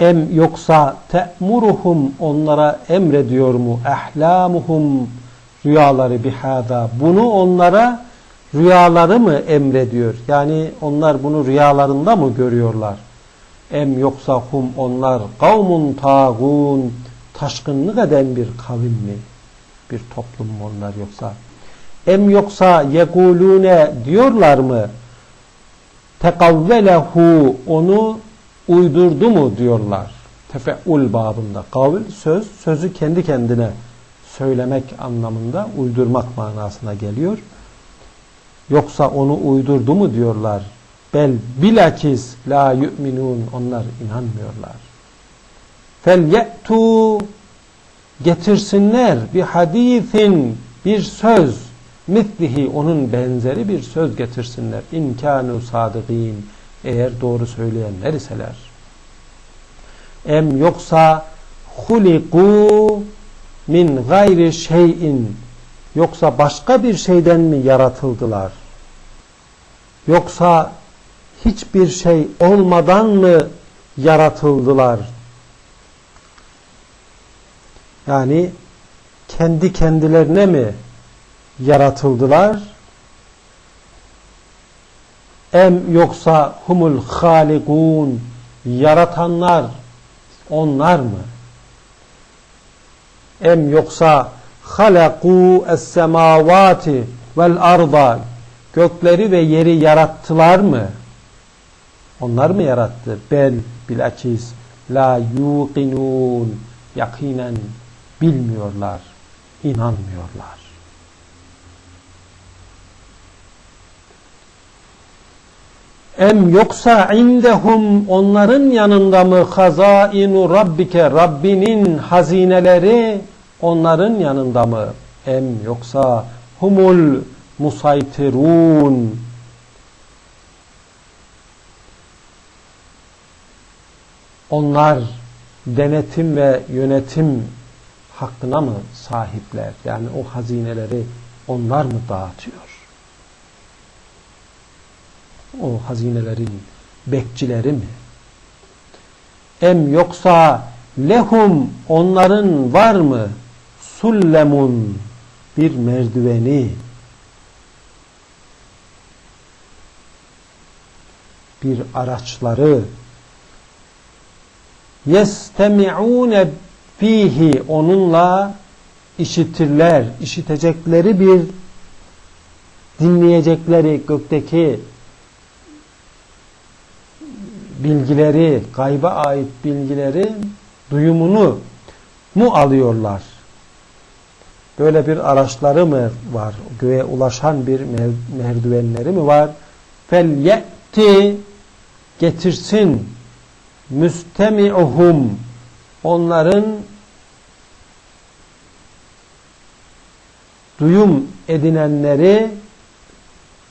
Em yoksa te'muruhum onlara emrediyor mu? Ehlamuhum rüyaları bihada. Bunu onlara rüyaları mı emrediyor? Yani onlar bunu rüyalarında mı görüyorlar? Em yoksa hum onlar kavmun tağun taşkınlık eden bir kavim mi? Bir toplum mu onlar yoksa? Em yoksa yekulune diyorlar mı? Tekavvelehu onu uydurdu mu diyorlar. Tefeul babında. Kavl söz, sözü kendi kendine söylemek anlamında uydurmak manasına geliyor. Yoksa onu uydurdu mu diyorlar. Bel bilakis la yu'minun onlar inanmıyorlar. Fel ye'tu getirsinler bir hadisin bir söz mitlihi onun benzeri bir söz getirsinler. İmkanu sadıgin eğer doğru söyleyenler iseler. Em yoksa huliku min gayri şeyin yoksa başka bir şeyden mi yaratıldılar? Yoksa hiçbir şey olmadan mı yaratıldılar? Yani kendi kendilerine mi yaratıldılar? Em yoksa humul halikun yaratanlar onlar mı? Em yoksa halaku es semavati vel arda gökleri ve yeri yarattılar mı? Onlar mı yarattı? Bel bilakis la yuqinun yakinen bilmiyorlar, inanmıyorlar. Em yoksa indehum onların yanında mı hazainu rabbike Rabbinin hazineleri onların yanında mı? Em yoksa humul musaytirun onlar denetim ve yönetim hakkına mı sahipler? Yani o hazineleri onlar mı dağıtıyor? O hazinelerin bekçileri mi? Em yoksa lehum onların var mı? Sullemun bir merdiveni bir araçları yestemi'une fihi onunla işitirler, işitecekleri bir dinleyecekleri gökteki bilgileri, gayba ait bilgileri duyumunu mu alıyorlar? Böyle bir araçları mı var? Göğe ulaşan bir merdivenleri mi var? Fel ye'ti getirsin müstemi'uhum onların duyum edinenleri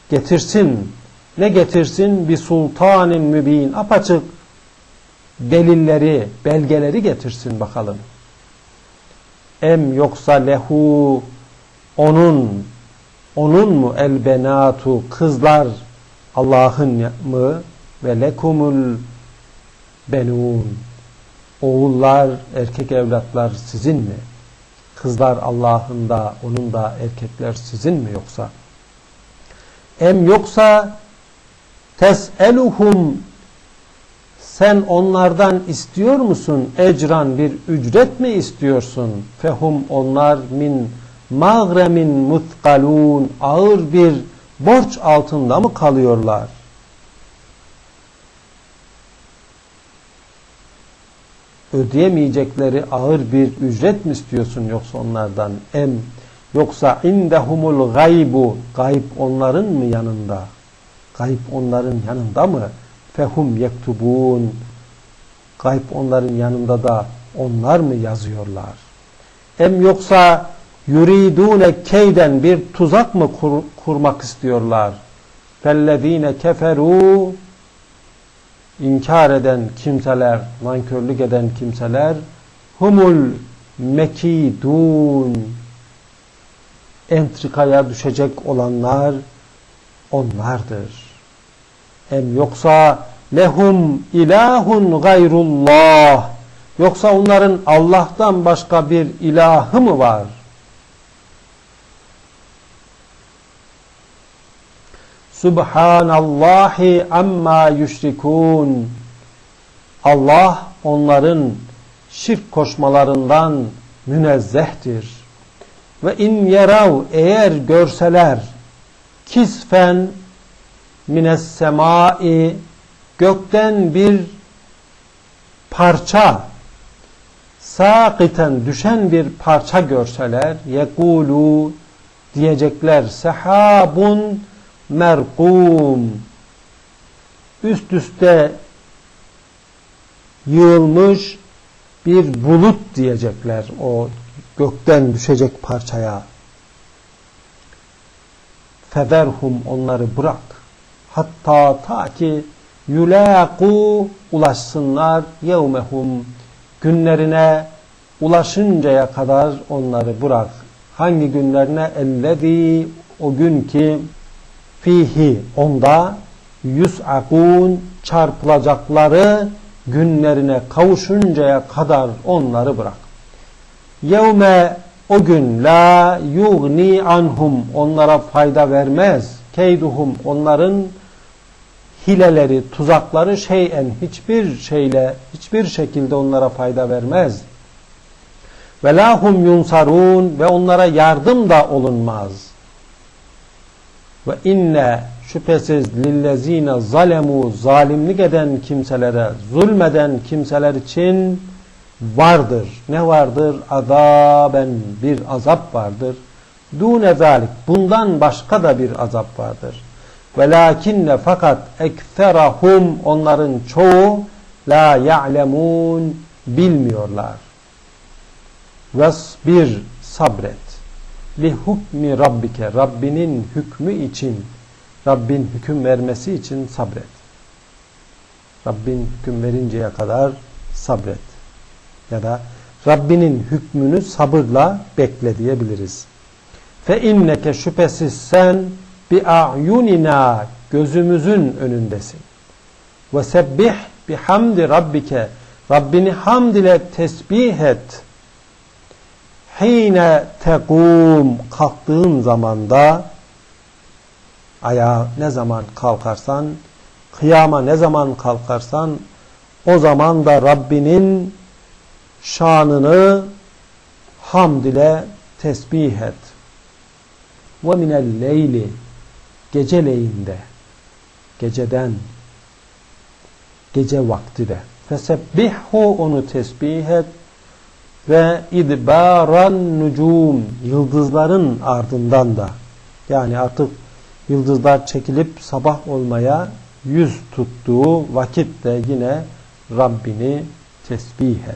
getirsin. Ne getirsin? Bir sultanin mübin. Apaçık delilleri, belgeleri getirsin bakalım. Em yoksa lehu onun onun mu el benatu kızlar Allah'ın mı ve lekumul benun oğullar, erkek evlatlar sizin mi? Kızlar Allah'ın da, onun da erkekler sizin mi yoksa? Em yoksa tes'eluhum sen onlardan istiyor musun? Ecran bir ücret mi istiyorsun? Fehum onlar min mağremin mutkalun ağır bir borç altında mı kalıyorlar? ödeyemeyecekleri ağır bir ücret mi istiyorsun yoksa onlardan em yoksa indehumul gaybu gayb onların mı yanında gayb onların yanında mı? Fehum yektubun. Gayb onların yanında da onlar mı yazıyorlar? Em yoksa yuridune keyden bir tuzak mı kur, kurmak istiyorlar? Fellezine keferu. İnkar eden kimseler, nankörlük eden kimseler humul mekidun. Entrikaya düşecek olanlar onlardır. Hem yoksa lehum ilahun gayrullah yoksa onların Allah'tan başka bir ilahı mı var? Subhanallahi amma yüşrikun Allah onların şirk koşmalarından münezzehtir. Ve in yerav eğer görseler kisfen mines semai gökten bir parça sakiten düşen bir parça görseler yekulu diyecekler sehabun merkum üst üste yığılmış bir bulut diyecekler o gökten düşecek parçaya. Federhum onları bırak. Hatta ta ki yulâku ulaşsınlar yevmehum günlerine ulaşıncaya kadar onları bırak. Hangi günlerine? Ellezî o gün ki fihi onda yus'akun çarpılacakları günlerine kavuşuncaya kadar onları bırak. Yevme o gün la yugni anhum onlara fayda vermez. Keyduhum onların hileleri, tuzakları şeyen hiçbir şeyle, hiçbir şekilde onlara fayda vermez. Ve lahum yunsarun ve onlara yardım da olunmaz. Ve inne şüphesiz lillezine zalemu zalimlik eden kimselere, zulmeden kimseler için vardır. Ne vardır? Azaben bir azap vardır. Dune zalik. Bundan başka da bir azap vardır. Velakinne fakat ekserahum onların çoğu la ya'lemun bilmiyorlar. Vesbir sabret. Li hukmi rabbike Rabbinin hükmü için Rabbin hüküm vermesi için sabret. Rabbin hüküm verinceye kadar sabret. Ya da Rabbinin hükmünü sabırla bekle diyebiliriz. Fe inneke şüphesiz sen bi a'yunina gözümüzün önündesin. Ve sebbih bihamdi rabbike Rabbini hamd ile tesbih et. Hine tekum kalktığın zamanda ayağa ne zaman kalkarsan kıyama ne zaman kalkarsan o zaman da Rabbinin şanını hamd ile tesbih et. Ve minel leyli geceleyinde geceden gece vakti de fesebbihhu onu tesbih et ve idbaran nucum yıldızların ardından da yani artık yıldızlar çekilip sabah olmaya yüz tuttuğu vakitte yine Rabbini tesbih et.